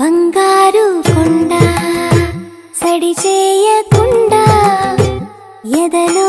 బంగారు కొండ సడి చేయకుండా ఎదలో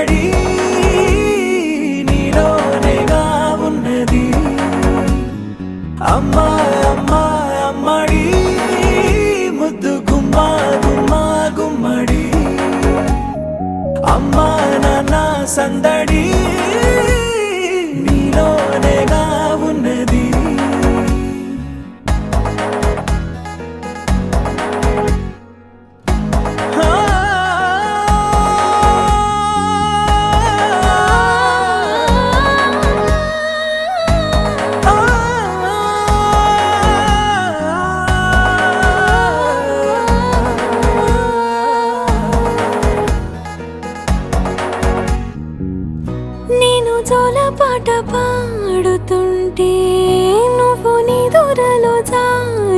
నాన్న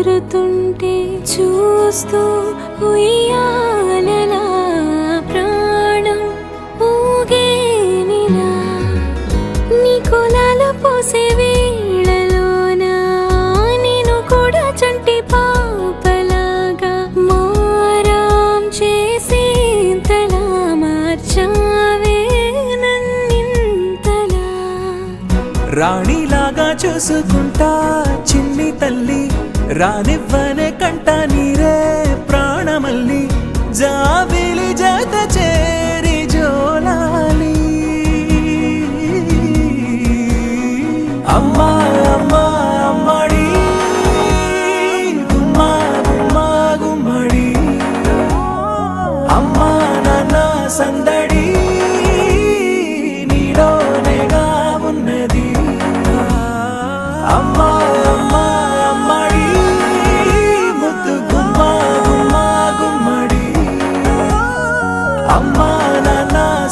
జారుతుంటే చూస్తూ ఉయ్యాలలా ప్రాణం ఊగేనిలా నీ కులాల పోసే వేళలోన? నేను కూడా చంటి పాపలాగా మారాం చేసేంతలా మార్చావే నన్నింతలా. రాణిలాగా చూసుకుంటా చిన్ని తల్లి రానివ్వనే కంట నీరే ప్రాణమల్లి జాబిలి జత చేరి జోలాలి. అమ్మా అమ్మా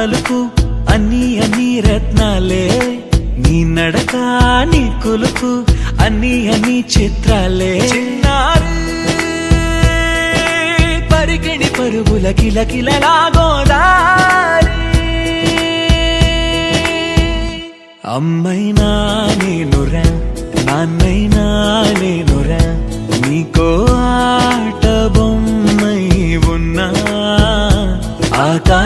పలుకు అన్ని అన్ని రత్నాలే. నీ నడక నీ కొలుకు అన్ని అన్ని చిత్రాలే. చిన్నారు పరికిణి పరుగుల కిలకిలలాగోదారి అమ్మైనా నేనురా నాన్నైనా నేనురా నీకో ఆటబో